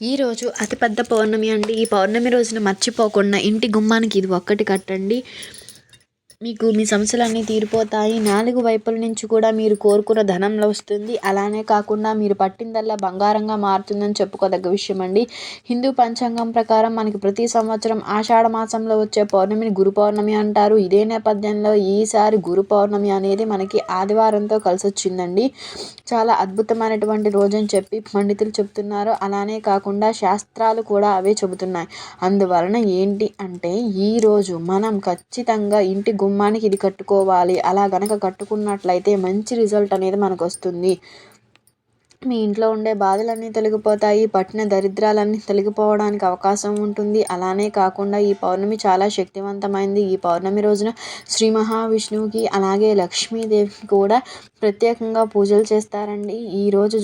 ఈరోజు అతిపెద్ద పౌర్ణమి అండి. ఈ పౌర్ణమి రోజున మర్చిపోకుండా ఇంటి గుమ్మానికి ఇది ఒక్కటి కట్టండి. మీకు మీ సమస్యలన్నీ తీరిపోతాయి. నాలుగు వైపుల నుంచి కూడా మీరు కోరుకున్న ధనం వస్తుంది. అలానే కాకుండా మీరు పట్టిందల్లా బంగారంగా మారుతుందని చెప్పుకోదగ్గ విషయం అండి హిందూ పంచాంగం ప్రకారం మనకి ప్రతి సంవత్సరం ఆషాఢ మాసంలో వచ్చే పౌర్ణమిని గురు పౌర్ణమి అంటారు. ఇదే నేపథ్యంలో ఈసారి గురు పౌర్ణమి అనేది మనకి ఆదివారంతో కలిసి వచ్చిందండి. చాలా అద్భుతమైనటువంటి రోజు అని చెప్పి పండితులు చెప్తున్నారు. అలానే కాకుండా శాస్త్రాలు కూడా అవే చెబుతున్నాయి. అందువలన ఏంటి అంటే ఈరోజు మనం ఖచ్చితంగా ఇంటి గుమ్మానికి ఇది కట్టుకోవాలి. అలా గనక కట్టుకున్నట్లయితే మంచి రిజల్ట్ అనేది మనకు వస్తుంది మీ ఇంట్లో ఉండే బాధలన్నీ తొలగిపోతాయి. పట్టిన దరిద్రాలన్నీ తొలగిపోవడానికి అవకాశం ఉంటుంది. అలానే కాకుండా ఈ పౌర్ణమి చాలా శక్తివంతమైంది. ఈ పౌర్ణమి రోజున శ్రీ మహావిష్ణువుకి అలాగే లక్ష్మీదేవికి కూడా ప్రత్యేకంగా పూజలు చేస్తారండి. ఈరోజు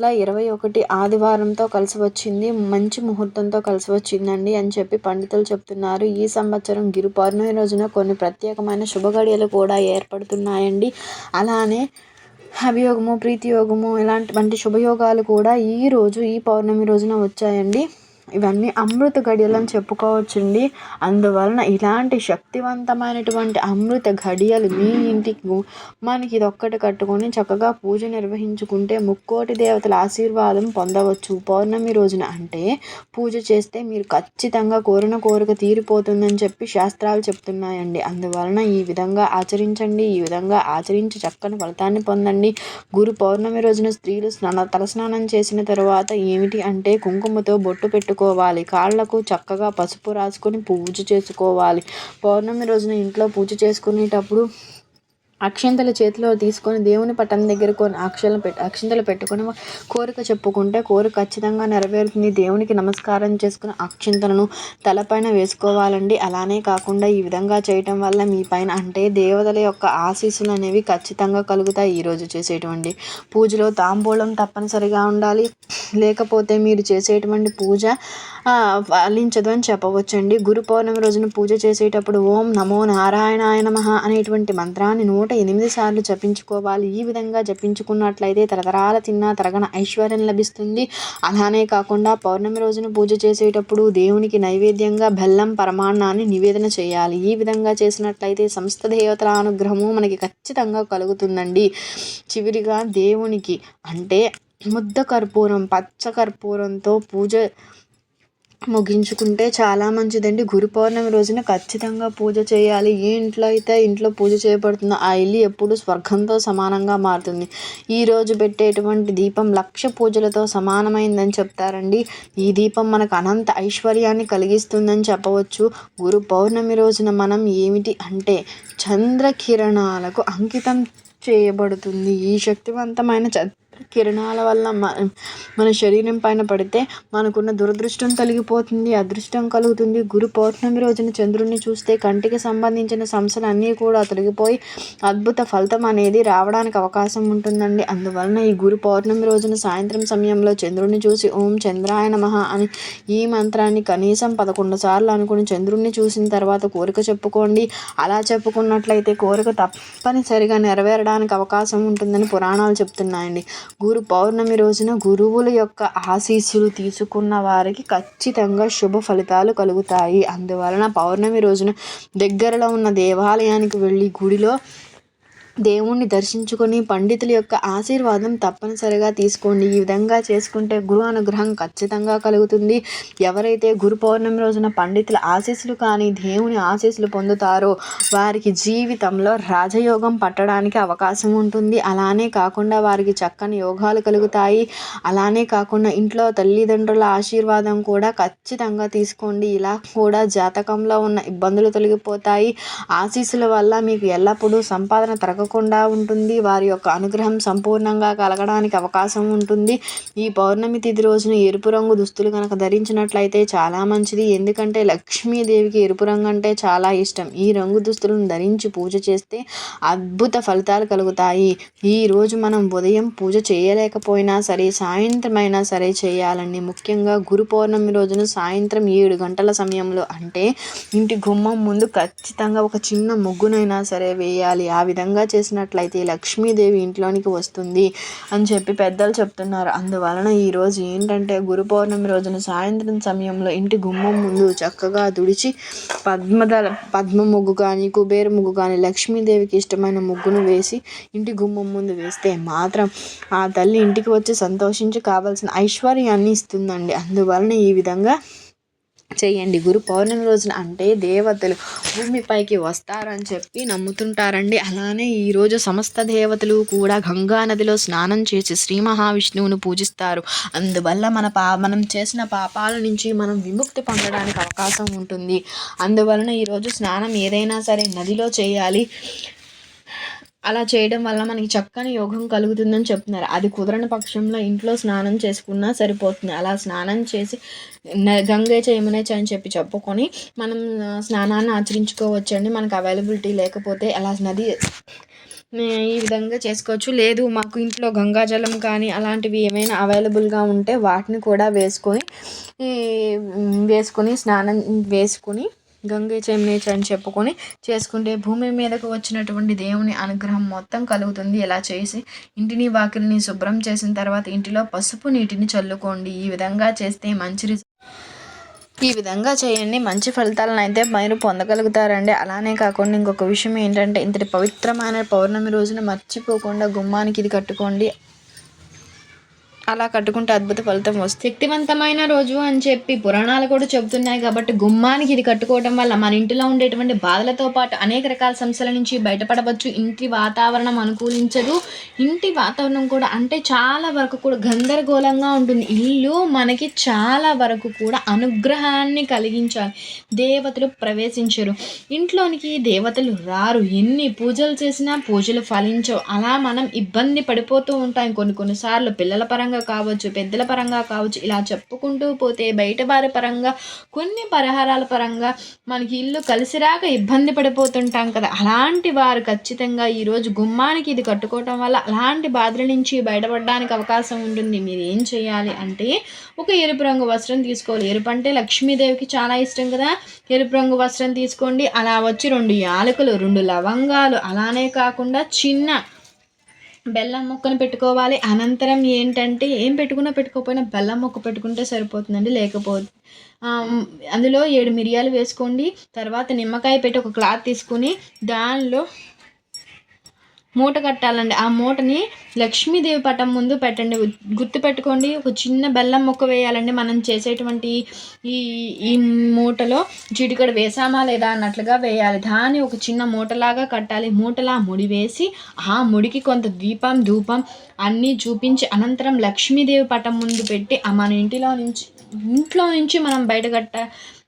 ఇలా ఇరవై ఒకటి ఆదివారంతో కలిసి వచ్చింది. మంచి ముహూర్తంతో కలిసి వచ్చిందండి అని చెప్పి పండితులు చెప్తున్నారు. ఈ సంవత్సరం గిరి పౌర్ణమి రోజున కొన్ని ప్రత్యేకమైన శుభగడియలు కూడా ఏర్పడుతున్నాయండి. అలానే అభియోగము ప్రీతియోగము ఇలాంటి వంటి శుభయోగాలు కూడా ఈరోజు ఈ పౌర్ణమి రోజున వచ్చాయండి. ఇవన్నీ అమృత ఘడియలని చెప్పుకోవచ్చండి. అందువలన ఇలాంటి శక్తివంతమైనటువంటి అమృత గడియలు మీ ఇంటికి మనకి ఇది ఒక్కటి కట్టుకొని చక్కగా పూజ నిర్వహించుకుంటే ముక్కోటి దేవతల ఆశీర్వాదం పొందవచ్చు. పౌర్ణమి రోజున అంటే పూజ చేస్తే మీరు ఖచ్చితంగా కోరిన కోరిక తీరిపోతుందని చెప్పి శాస్త్రాలు చెప్తున్నాయండి. అందువలన ఈ విధంగా ఆచరించండి. ఈ విధంగా ఆచరించి చక్కని ఫలితాన్ని పొందండి. గురు పౌర్ణమి రోజున స్త్రీలు స్నాన తలస్నానం చేసిన తర్వాత ఏమిటి అంటే కుంకుమతో బొట్టు పెట్టుకు చేసుకోవాలి. కాళ్ళకు చక్కగా పసుపు రాసుకొని పూజ చేసుకోవాలి. పౌర్ణమి రోజున ఇంట్లో పూజ చేసుకునేటప్పుడు అక్షింతలు చేతిలో తీసుకొని దేవుని పట్టణం దగ్గర కొన్ని అక్షలు పెట్టి అక్షంతలు పెట్టుకొని కోరిక చెప్పుకుంటే కోరిక ఖచ్చితంగా నెరవేరుతుంది. దేవునికి నమస్కారం చేసుకుని అక్షంతలను తలపైన వేసుకోవాలండి. అలానే కాకుండా ఈ విధంగా చేయటం వల్ల మీ పైన అంటే దేవతల యొక్క ఆశీస్సులు అనేవి ఖచ్చితంగా కలుగుతాయి ఈరోజు చేసేటువంటి పూజలో. తాంబూలం తప్పనిసరిగా ఉండాలి. లేకపోతే మీరు చేసేటువంటి పూజ ఫలించదు అని చెప్పవచ్చండి. గురు పౌర్ణమి రోజున పూజ చేసేటప్పుడు ఓం నమో నారాయణాయ నమ అనేటువంటి మంత్రాన్ని నూట ఎనిమిది సార్లు జపించుకోవాలి. ఈ విధంగా జపించుకున్నట్లయితే తరతరాల తిన్నా తరగన ఐశ్వర్యం లభిస్తుంది. అలానే కాకుండా పౌర్ణమి రోజున పూజ చేసేటప్పుడు దేవునికి నైవేద్యంగా బెల్లం పరమాన్నాన్ని నివేదన చేయాలి. ఈ విధంగా చేసినట్లయితే సంస్థ దేవతల అనుగ్రహము మనకి ఖచ్చితంగా కలుగుతుందండి. చివరిగా దేవునికి అంటే ముద్ద కర్పూరం పచ్చ కర్పూరంతో పూజ ముగించుకుంటే చాలా మంచిదండి. గురు పౌర్ణమి రోజున ఖచ్చితంగా పూజ చేయాలి. ఏ ఇంట్లో అయితే ఇంట్లో పూజ చేయబడుతుందో ఆ ఇల్లు ఎప్పుడు స్వర్గంతో సమానంగా మారుతుంది. ఈరోజు పెట్టేటువంటి దీపం లక్ష పూజలతో సమానమైందని చెప్తారండి. ఈ దీపం మనకు అనంత ఐశ్వర్యాన్ని కలిగిస్తుందని చెప్పవచ్చు. గురు పౌర్ణమి రోజున మనం ఏమిటి అంటే చంద్రకిరణాలకు అంకితం చేయబడుతుంది. ఈ శక్తివంతమైన చ కిరణాల వల్ల మన శరీరం పైన పడితే మనకున్న దురదృష్టం తొలగిపోతుంది అదృష్టం కలుగుతుంది. గురు పౌర్ణమి రోజున చంద్రుడిని చూస్తే కంటికి సంబంధించిన సమస్యలు అన్నీ కూడా తొలగిపోయి అద్భుత ఫలితం అనేది రావడానికి అవకాశం ఉంటుందండి. అందువలన ఈ గురు పౌర్ణమి రోజున సాయంత్రం సమయంలో చంద్రుడిని చూసి ఓం చంద్రాయ నమః అని ఈ మంత్రాన్ని కనీసం పదకొండు సార్లు అనుకుని చంద్రుడిని చూసిన తర్వాత కోరిక చెప్పుకోండి. అలా చెప్పుకున్నట్లయితే కోరిక తప్పనిసరిగా నెరవేరడానికి అవకాశం ఉంటుందని పురాణాలు చెప్తున్నాయండి. గురు పౌర్ణమి రోజున గురువుల యొక్క ఆశీస్సులు తీసుకున్న వారికి ఖచ్చితంగా శుభ ఫలితాలు కలుగుతాయి. అందువలన పౌర్ణమి రోజున దగ్గరలో ఉన్న దేవాలయానికి వెళ్ళి గుడిలో దేవుణ్ణి దర్శించుకొని పండితుల యొక్క ఆశీర్వాదం తప్పనిసరిగా తీసుకోండి. ఈ విధంగా చేసుకుంటే గురు అనుగ్రహం ఖచ్చితంగా కలుగుతుంది. ఎవరైతే గురు పౌర్ణమి రోజున పండితుల ఆశీస్సులు కానీ దేవుని ఆశీస్సులు పొందుతారో వారికి జీవితంలో రాజయోగం పట్టడానికి అవకాశం ఉంటుంది. అలానే కాకుండా వారికి చక్కని యోగాలు కలుగుతాయి. అలానే కాకుండా ఇంట్లో తల్లిదండ్రుల ఆశీర్వాదం కూడా ఖచ్చితంగా తీసుకోండి. ఇలా కూడా జాతకంలో ఉన్న ఇబ్బందులు తొలగిపోతాయి. ఆశీస్సుల వల్ల మీకు ఎల్లప్పుడూ సంపాదన తరగ తప్పకుండా ఉంటుంది. వారి యొక్క అనుగ్రహం సంపూర్ణంగా కలగడానికి అవకాశం ఉంటుంది. ఈ పౌర్ణమి తిథి రోజున ఎరుపు రంగు దుస్తులు కనుక ధరించినట్లయితే చాలా మంచిది. ఎందుకంటే లక్ష్మీదేవికి ఎరుపు రంగు అంటే చాలా ఇష్టం. ఈ రంగు దుస్తులను ధరించి పూజ చేస్తే అద్భుత ఫలితాలు కలుగుతాయి. ఈరోజు మనం ఉదయం పూజ చేయలేకపోయినా సరే సాయంత్రం అయినా సరే చేయాలండి. ముఖ్యంగా గురు పౌర్ణమి రోజున సాయంత్రం ఏడు గంటల సమయంలో అంటే ఇంటి గుమ్మం ముందు ఖచ్చితంగా ఒక చిన్న ముగ్గునైనా సరే వేయాలి. ఆ విధంగా చేసినట్లయితే లక్ష్మీదేవి ఇంట్లోనికి వస్తుంది అని చెప్పి పెద్దలు చెప్తున్నారు. అందువలన ఈరోజు ఏంటంటే గురు పౌర్ణమి రోజున సాయంత్రం సమయంలో ఇంటి గుమ్మం ముందు చక్కగా తుడిచి పద్మదళ పద్మ ముగ్గు కానీ కుబేర ముగ్గు కానీ లక్ష్మీదేవికి ఇష్టమైన ముగ్గును వేసి ఇంటి గుమ్మం ముందు వేస్తే మాత్రం ఆ తల్లి ఇంటికి వచ్చి సంతోషించి కావాల్సిన ఐశ్వర్యాన్ని ఇస్తుందండి. అందువలన ఈ విధంగా చేయండి. గురు పౌర్ణమి రోజున అంటే దేవతలు భూమిపైకి వస్తారని చెప్పి నమ్ముతుంటారండి. అలానే ఈరోజు సమస్త దేవతలు కూడా గంగా నదిలో స్నానం చేసి శ్రీ మహావిష్ణువును పూజిస్తారు. అందువల్ల మన పా మనం చేసిన పాపాల నుంచి మనం విముక్తి పొందడానికి అవకాశం ఉంటుంది. అందువలన ఈరోజు స్నానం ఏదైనా సరే నదిలో చేయాలి. అలా చేయడం వల్ల మనకి చక్కని యోగం కలుగుతుందని చెప్తున్నారు. అది కుదరని పక్షంలో ఇంట్లో స్నానం చేసుకున్నా సరిపోతుంది. అలా స్నానం చేసి గంగే చేయమనే అని చెప్పి చెప్పుకొని మనం స్నానాన్ని ఆచరించుకోవచ్చండి. మనకు అవైలబిలిటీ లేకపోతే అలా నది ఈ విధంగా చేసుకోవచ్చు. లేదు మాకు ఇంట్లో గంగాజలం కానీ అలాంటివి ఏమైనా అవైలబుల్గా ఉంటే వాటిని కూడా వేసుకొని వేసుకొని స్నానం వేసుకొని గంగే చెమ్నేచ అని చెప్పుకొని చేసుకుంటే భూమి మీదకు వచ్చినటువంటి దేవుని అనుగ్రహం మొత్తం కలుగుతుంది. ఇలా చేసి ఇంటిని వాకిలిని శుభ్రం చేసిన తర్వాత ఇంటిలో పసుపు నీటిని చల్లుకోండి. ఈ విధంగా చేస్తే మంచి ఈ విధంగా చేయండి. మంచి ఫలితాలను అయితే మీరు పొందగలుగుతారండి. అలానే కాకుండా ఇంకొక విషయం ఏంటంటే ఇంతటి పవిత్రమైన పౌర్ణమి రోజున మర్చిపోకుండా గుమ్మానికి ఇది కట్టుకోండి. అలా కట్టుకుంటే అద్భుత ఫలితం వస్తుంది. శక్తివంతమైన రోజు అని చెప్పి పురాణాలు కూడా చెబుతున్నాయి కాబట్టి గుమ్మానికి ఇది కట్టుకోవడం వల్ల మన ఇంటిలో ఉండేటువంటి బాధలతో పాటు అనేక రకాల సమస్యల నుంచి బయటపడవచ్చు. ఇంటి వాతావరణం అనుకూలించదు. ఇంటి వాతావరణం కూడా అంటే చాలా వరకు కూడా గందరగోళంగా ఉంటుంది. ఇల్లు మనకి చాలా వరకు కూడా అనుగ్రహాన్ని కలిగించాలి. దేవతలు ప్రవేశించరు. ఇంట్లోనికి దేవతలు రారు. ఎన్ని పూజలు చేసినా పూజలు ఫలించవు. అలా మనం ఇబ్బంది పడిపోతూ ఉంటాం. కొన్ని కొన్నిసార్లు పిల్లల పరంగా కావచ్చు పెద్దల పరంగా కావచ్చు ఇలా చెప్పుకుంటూ పోతే బయట వారి పరంగా కొన్ని పరిహారాల పరంగా మనకి ఇల్లు కలిసిరాక ఇబ్బంది పడిపోతుంటాం కదా. అలాంటి వారు ఖచ్చితంగా ఈరోజు గుమ్మానికి ఇది కట్టుకోవటం వల్ల అలాంటి బాధల నుంచి బయటపడడానికి అవకాశం ఉంటుంది. మీరు ఏం చేయాలి అంటే ఒక ఎరుపు రంగు వస్త్రం తీసుకోవాలి. ఎరుపు అంటే లక్ష్మీదేవికి చాలా ఇష్టం కదా. ఎరుపు రంగు వస్త్రం తీసుకోండి. అలా వచ్చి రెండు యాలకులు రెండు లవంగాలు అలానే కాకుండా చిన్న బెల్లం ముక్కను పెట్టుకోవాలి. అనంతరం ఏంటంటే ఏం పెట్టుకున్నా పెట్టుకోకపోయినా బెల్లం ముక్క పెట్టుకుంటే సరిపోతుందండి లేకపోతే అందులో ఏడు మిరియాలు వేసుకోండి. తర్వాత నిమ్మకాయ పెట్టి ఒక క్లాత్ తీసుకుని దానిలో మూట కట్టాలండి. ఆ మూటని లక్ష్మీదేవి పటం ముందు పెట్టండి. గుర్తు పెట్టుకోండి ఒక చిన్న బెల్లం ముక్క వేయాలండి. మనం చేసేటువంటి ఈ ఈ మూటలో చిటికడ వేసామా లేదా అన్నట్లుగా వేయాలి. దాన్ని ఒక చిన్న మూటలాగా కట్టాలి. మూటలా ముడి వేసి ఆ ముడికి కొంత దీపం ధూపం అన్నీ చూపించి అనంతరం లక్ష్మీదేవి పటం ముందు పెట్టి మన ఇంటిలో నుంచి ఇంట్లో నుంచి మనం బయట కట్ట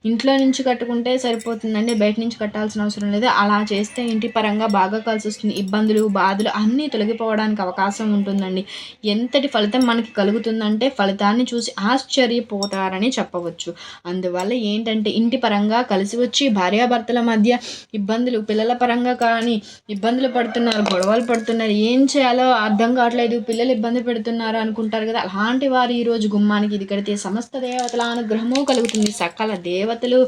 ఇంట్లో నుంచి కట్టుకుంటే సరిపోతుందండి బయట నుంచి కట్టాల్సిన అవసరం లేదు. అలా చేస్తే ఇంటి పరంగా బాగా కలిసి వస్తుంది. ఇబ్బందులు బాధలు అన్నీ తొలగిపోవడానికి అవకాశం ఉంటుందండి. ఎంతటి ఫలితం మనకి కలుగుతుందంటే ఫలితాన్ని చూసి ఆశ్చర్యపోతారని చెప్పవచ్చు. అందువల్ల ఏంటంటే ఇంటి పరంగా కలిసి వచ్చి భార్యాభర్తల మధ్య ఇబ్బందులు పిల్లల పరంగా కానీ ఇబ్బందులు పడుతున్నారు గొడవలు పడుతున్నారు ఏం చేయాలో అర్థం కావట్లేదు పిల్లలు ఇబ్బంది పెడుతున్నారు అనుకుంటారు కదా. అలాంటి వారు ఈరోజు గుమ్మానికి ఇది కడితే సమస్త దేవతల అనుగ్రహము కలుగుతుంది. సకల దేవ దేవతలు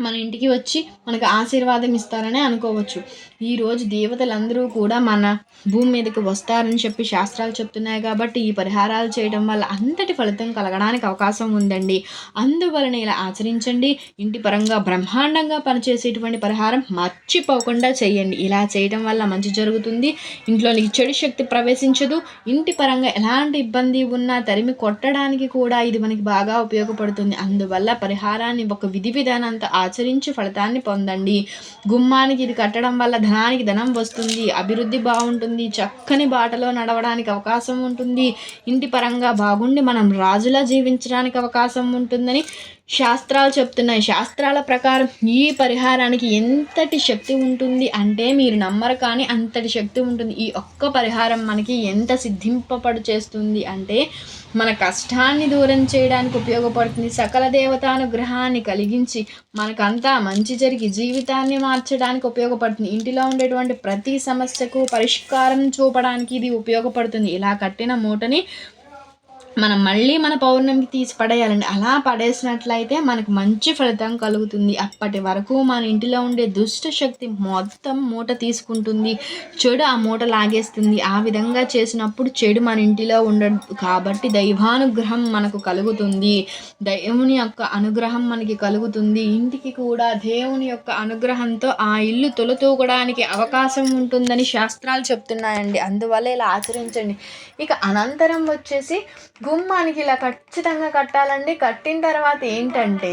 మన ఇంటికి వచ్చి మనకు ఆశీర్వాదం ఇస్తారని అనుకోవచ్చు. ఈరోజు దేవతలందరూ కూడా మన భూమి మీదకి వస్తారని చెప్పి శాస్త్రాలు చెప్తున్నాయి కాబట్టి ఈ పరిహారాలు చేయడం వల్ల అంతటి ఫలితం కలగడానికి అవకాశం ఉందండి. అందువలన ఇలా ఆచరించండి. ఇంటి పరంగా బ్రహ్మాండంగా పనిచేసేటువంటి పరిహారం మర్చిపోకుండా చేయండి. ఇలా చేయడం వల్ల మంచి జరుగుతుంది. ఇంట్లోని చెడు శక్తి ప్రవేశించదు. ఇంటి పరంగా ఎలాంటి ఇబ్బంది ఉన్నా తరిమి కొట్టడానికి కూడా ఇది మనకి బాగా ఉపయోగపడుతుంది. అందువల్ల పరిహారాన్ని ఒక విధి విధానంతో ఆచరించి ఫలితాన్ని పొందండి. గుమ్మానికి ఇది కట్టడం వల్ల ధనానికి ధనం వస్తుంది. అభివృద్ధి బాగుంటుంది. చక్కని బాటలో నడవడానికి అవకాశం ఉంటుంది. ఇంటి పరంగా బాగుండి మనం రాజులా జీవించడానికి అవకాశం ఉంటుందని శాస్త్రాలు చెప్తున్నాయి. శాస్త్రాల ప్రకారం ఈ పరిహారానికి ఎంతటి శక్తి ఉంటుంది అంటే మీరు నమ్మరు కానీ అంతటి శక్తి ఉంటుంది. ఈ ఒక్క పరిహారం మనకి ఎంత సిద్ధింపపడు చేస్తుంది అంటే మన కష్టాన్ని దూరం చేయడానికి ఉపయోగపడుతుంది. సకల దేవతానుగ్రహాన్ని కలిగించి మనకంతా మంచి జరిగి జీవితాన్ని మార్చడానికి ఉపయోగపడుతుంది. ఇంటిలో ఉండేటువంటి ప్రతి సమస్యకు పరిష్కారం చూపడానికి ఇది ఉపయోగపడుతుంది. ఇలా కట్టిన మూటని మనం మళ్ళీ మన పౌర్ణమికి తీసి పడేయాలండి. అలా పడేసినట్లయితే మనకు మంచి ఫలితం కలుగుతుంది. అప్పటి వరకు మన ఇంటిలో ఉండే దుష్ట శక్తి మొత్తం మూట తీసుకుంటుంది. చెడు ఆ మూట లాగేస్తుంది. ఆ విధంగా చేసినప్పుడు చెడు మన ఇంటిలో ఉండదు కాబట్టి దైవానుగ్రహం మనకు కలుగుతుంది. దేవుని యొక్క అనుగ్రహం మనకి కలుగుతుంది. ఇంటికి కూడా దేవుని యొక్క అనుగ్రహంతో ఆ ఇల్లు తొలతూగడానికి అవకాశం ఉంటుందని శాస్త్రాలు చెప్తున్నాయండి. అందువల్ల ఇలా ఆచరించండి. ఇక అనంతరం వచ్చేసి గుమ్మానికి ఇలా ఖచ్చితంగా కట్టాలండి. కట్టిన తర్వాత ఏంటంటే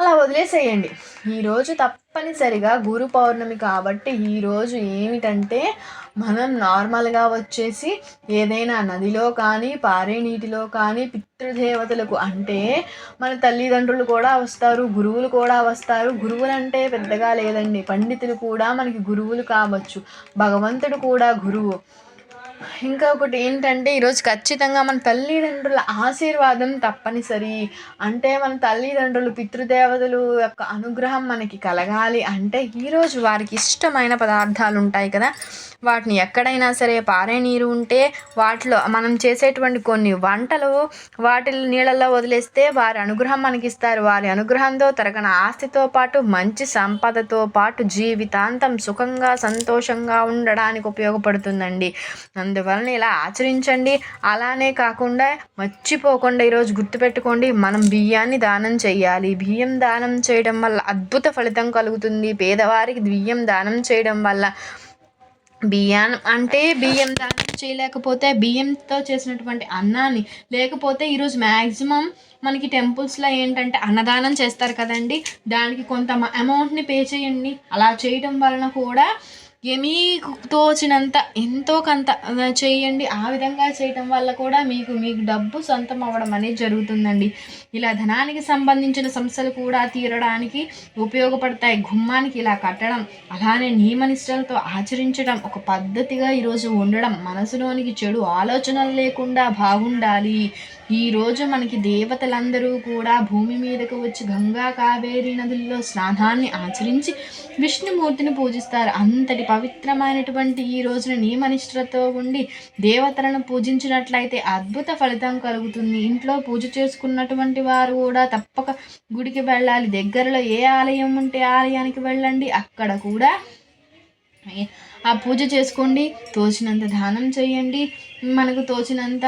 అలా వదిలేసేయండి. ఈరోజు తప్పనిసరిగా గురు పౌర్ణమి కాబట్టి ఈరోజు ఏమిటంటే మనం నార్మల్గా వచ్చేసి ఏదైనా నదిలో కానీ పారే నీటిలో కానీ పితృదేవతలకు అంటే మన తల్లిదండ్రులు కూడా వస్తారు గురువులు కూడా వస్తారు. గురువులు అంటే పెద్దగా లేదండి. పండితులు కూడా మనకి గురువులు కావచ్చు. భగవంతుడు కూడా గురువు. ఇంకొకటి ఏంటంటే ఈరోజు ఖచ్చితంగా మన తల్లిదండ్రుల ఆశీర్వాదం తప్పనిసరి. అంటే మన తల్లిదండ్రులు పితృదేవతలు యొక్క అనుగ్రహం మనకి కలగాలి. అంటే ఈరోజు వారికి ఇష్టమైన పదార్థాలు ఉంటాయి కదా. వాటిని ఎక్కడైనా సరే పారే నీరు ఉంటే వాటిలో మనం చేసేటువంటి కొన్ని వంటలు వాటి నీళ్ళల్లో వదిలేస్తే వారి అనుగ్రహం మనకి ఇస్తారు వారి అనుగ్రహంతో తరగన ఆస్తితో పాటు మంచి సంపదతో పాటు జీవితాంతం సుఖంగా సంతోషంగా ఉండడానికి ఉపయోగపడుతుందండి. అందువలన ఇలా ఆచరించండి. అలానే కాకుండా మర్చిపోకుండా ఈరోజు గుర్తుపెట్టుకోండి మనం బియ్యాన్ని దానం చేయాలి. బియ్యం దానం చేయడం వల్ల అద్భుత ఫలితం కలుగుతుంది. పేదవారికి బియ్యం దానం చేయడం వల్ల బియ్యం అంటే బియ్యం దానం చేయలేకపోతే బియ్యంతో చేసినటువంటి అన్నాన్ని లేకపోతే ఈరోజు మ్యాక్సిమం మనకి టెంపుల్స్లో ఏంటంటే అన్నదానం చేస్తారు కదండి. దానికి కొంత అమౌంట్ని పే చేయండి. అలా చేయడం వలన కూడా మీకు తోచినంత ఎంతో కొంత చేయండి. ఆ విధంగా చేయటం వల్ల కూడా మీకు మీకు డబ్బు సొంతం అవ్వడం అనేది జరుగుతుందండి. ఇలా ధనానికి సంబంధించిన సమస్యలు కూడా తీరడానికి ఉపయోగపడతాయి. గుమ్మానికి ఇలా కట్టడం అలానే నియమనిష్టలతో ఆచరించడం ఒక పద్ధతిగా ఈరోజు ఉండడం మనసులోనికి చెడు ఆలోచనలు లేకుండా బాగుండాలి. ఈరోజు మనకి దేవతలందరూ కూడా భూమి మీదకు వచ్చి గంగా కావేరి నదుల్లో స్నానాన్ని ఆచరించి విష్ణుమూర్తిని పూజిస్తారు. అంతటి పవిత్రమైనటువంటి ఈ రోజున నియమనిష్టతో ఉండి దేవతలను పూజించినట్లయితే అద్భుత ఫలితం కలుగుతుంది. ఇంట్లో పూజ చేసుకున్నటువంటి వారు కూడా తప్పక గుడికి వెళ్ళాలి. దగ్గరలో ఏ ఆలయం ఉంటే ఆలయానికి వెళ్ళండి. అక్కడ కూడా ఆ పూజ చేసుకోండి. తోచినంత దానం చేయండి. మనకు తోచినంత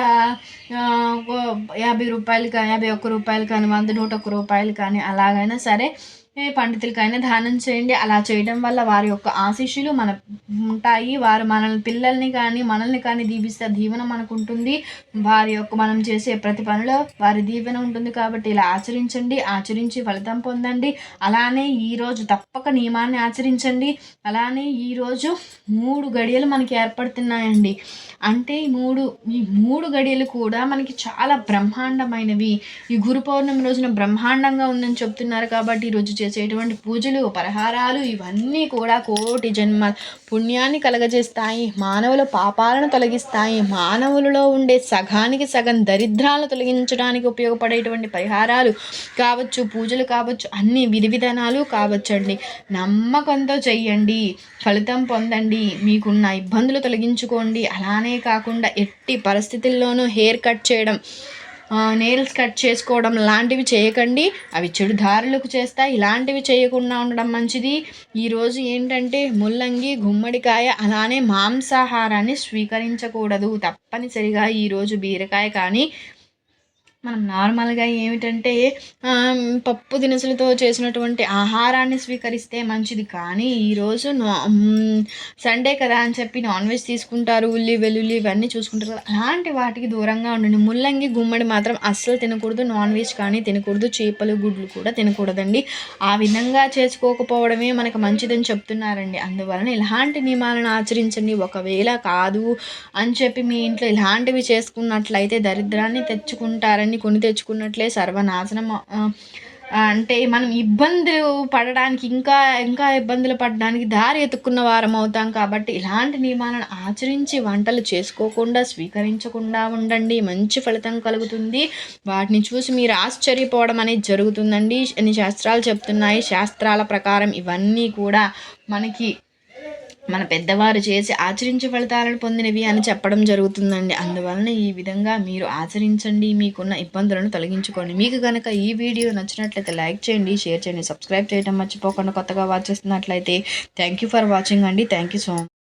యాభై రూపాయలు కానీ యాభై ఒక్క రూపాయలు కానీ వంద నూట ఒక్క రూపాయలు కానీ అలాగైనా సరే పండితులకైనా దానం చేయండి. అలా చేయడం వల్ల వారి యొక్క ఆశీస్సులు మన ఉంటాయి. వారు మనల్ని పిల్లల్ని కానీ మనల్ని కానీ దీపిస్తే దీవెన మనకు ఉంటుంది వారి యొక్క మనం చేసే ప్రతి పనిలో వారి దీవెన ఉంటుంది కాబట్టి ఇలా ఆచరించండి. ఆచరించి ఫలితం పొందండి. అలానే ఈరోజు తప్పక నియమాన్ని ఆచరించండి. అలానే ఈరోజు మూడు గడియలు మనకి ఏర్పడుతున్నాయండి. అంటే ఈ మూడు ఈ మూడు గడియలు కూడా మనకి చాలా బ్రహ్మాండమైనవి. ఈ గురు పౌర్ణమి రోజున బ్రహ్మాండంగా ఉందని చెప్తున్నారు కాబట్టి ఈరోజు చేసేటువంటి పూజలు పరిహారాలు ఇవన్నీ కూడా కోటి జన్మ పుణ్యాన్ని కలగజేస్తాయి మానవుల పాపాలను తొలగిస్తాయి మానవులలో ఉండే సగానికి సగం దరిద్రాలను తొలగించడానికి ఉపయోగపడేటువంటి పరిహారాలు కావచ్చు పూజలు కావచ్చు అన్ని విధి విధానాలు కావచ్చండి. నమ్మకంతో చెయ్యండి ఫలితం పొందండి మీకున్న ఇబ్బందులు తొలగించుకోండి. అలానే కాకుండా ఎట్టి పరిస్థితుల్లోనూ హెయిర్ కట్ చేయడం నెయిల్స్ కట్ చేసుకోవడం లాంటివి చేయకండి. అవి చెడు దారులకు చేస్తాయి ఇలాంటివి చేయకుండా ఉండడం మంచిది. ఈరోజు ఏంటంటే ముల్లంగి గుమ్మడికాయ అలానే మాంసాహారాన్ని స్వీకరించకూడదు. తప్పనిసరిగా ఈరోజు బీరకాయ కానీ మనం నార్మల్గా ఏమిటంటే పప్పు దినుసులతో చేసినటువంటి ఆహారాన్ని స్వీకరిస్తే మంచిది. కానీ ఈరోజు సండే కదా అని చెప్పి నాన్ వెజ్ తీసుకుంటారు ఉల్లి వెల్లుల్లి ఇవన్నీ చూసుకుంటారు అలాంటి వాటికి దూరంగా ఉండండి. ముల్లంగి గుమ్మడి మాత్రం అస్సలు తినకూడదు నాన్ వెజ్ కానీ తినకూడదు చేపలు గుడ్లు కూడా తినకూడదండి. ఆ విధంగా చేసుకోకపోవడమే మనకు మంచిదని చెప్తున్నారండి. అందువలన ఇలాంటి నియమాలను ఆచరించండి. ఒకవేళ కాదు అని చెప్పి మీ ఇంట్లో ఇలాంటివి చేసుకున్నట్లయితే దరిద్రాన్ని తెచ్చుకుంటారని అన్ని కొని తెచ్చుకున్నట్లే సర్వనాశనం. అంటే మనం ఇబ్బందులు పడడానికి ఇంకా ఇంకా ఇబ్బందులు పడడానికి దారి ఎత్తుక్కున్న వారం అవుతాం కాబట్టి ఇలాంటి నియమాలను ఆచరించి వంటలు చేసుకోకుండా స్వీకరించకుండా ఉండండి. మంచి ఫలితం కలుగుతుంది. వాటిని చూసి మీరు ఆశ్చర్యపోవడం అనేది జరుగుతుందండి అని శాస్త్రాలు చెప్తున్నాయి. శాస్త్రాల ప్రకారం ఇవన్నీ కూడా మనకి మన పెద్దవారు చేసి ఆచరించే ఫలితాలను పొందినవి అని చెప్పడం జరుగుతుందండి. అందువలన ఈ విధంగా మీరు ఆచరించండి. మీకున్న ఇబ్బందులను తొలగించుకోండి. మీకు కనుక ఈ వీడియో నచ్చినట్లయితే లైక్ చేయండి షేర్ చేయండి సబ్స్క్రైబ్ చేయడం మర్చిపోకుండా కొత్తగా వాచ్ చేస్తున్నట్లయితే థ్యాంక్ యూ ఫర్ వాచింగ్ అండి. Thank you so much